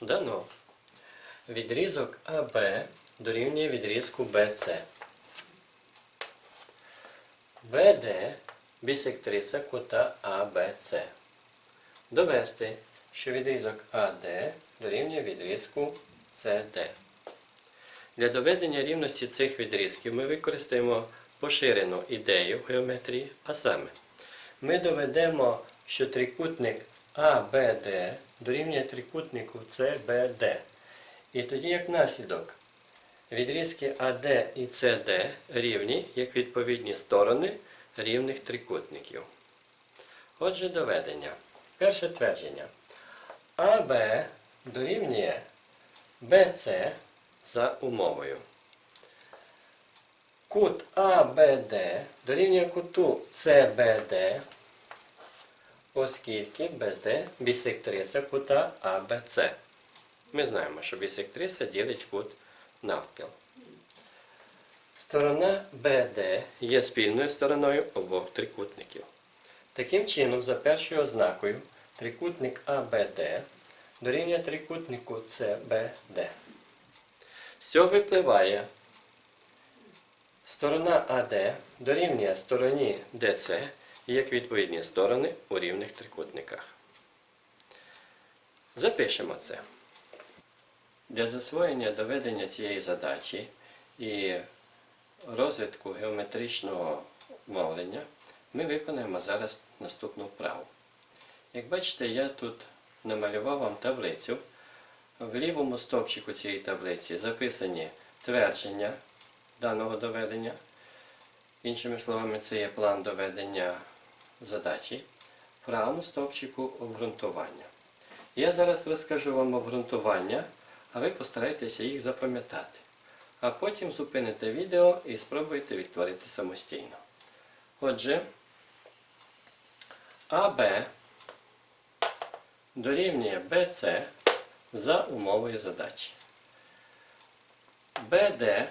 Дано. Відрізок АБ дорівнює відрізку БЦ. БД бісектриса кута АБЦ. Довести, що відрізок АД дорівнює відрізку СД. Для доведення рівності цих відрізків ми використаємо поширену ідею геометрії, а саме ми доведемо, що трикутник ABD дорівнює трикутнику CBD. І тоді, як наслідок, відрізки AD і CD рівні як відповідні сторони рівних трикутників. Отже, доведення. Перше твердження. АБ дорівнює BC за умовою. Кут АБД дорівнює куту CBD, оскільки БД бісектриса кута АБЦ. Ми знаємо, що бісектриса ділить кут навпіл. Сторона BD є спільною стороною обох трикутників. Таким чином, за першою ознакою, трикутник ABD дорівнює трикутнику CBD. З цього випливає сторона AD дорівнює стороні DC як відповідні сторони у рівних трикутниках. Запишемо це. Для засвоєння доведення цієї задачі і розвитку геометричного мовлення ми виконаємо зараз наступну вправу. Як бачите, я тут намалював вам таблицю. В лівому стовпчику цієї таблиці записані твердження даного доведення. Іншими словами, це є план доведення задачі. В правому стовпчику обґрунтування. Я зараз розкажу вам обґрунтування, а ви постарайтеся їх запам'ятати. А потім зупините відео і спробуйте відтворити самостійно. Отже, АБ дорівнює БЦ за умовою задачі. БД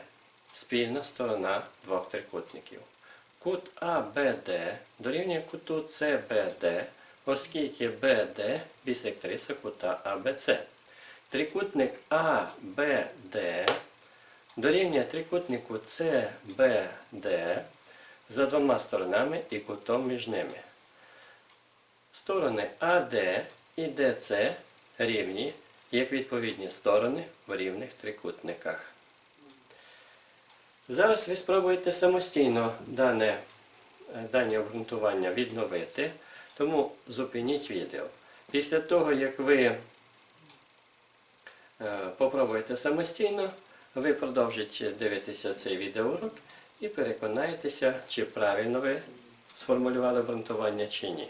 спільна сторона двох трикутників. Кут АБД дорівнює куту СБД, оскільки БД бісектриса кута АБЦ. Трикутник АБД дорівнює трикутнику CBD за двома сторонами і кутом між ними. Сторони АД і ДЦ рівні як відповідні сторони в рівних трикутниках. Зараз ви спробуєте самостійно дане, е, дані обґрунтування відновити, тому зупиніть відео. Після того, як ви е, попробуєте самостійно, ви продовжите дивитися цей відеоурок і переконаєтеся, чи правильно ви сформулювали обґрунтування чи ні.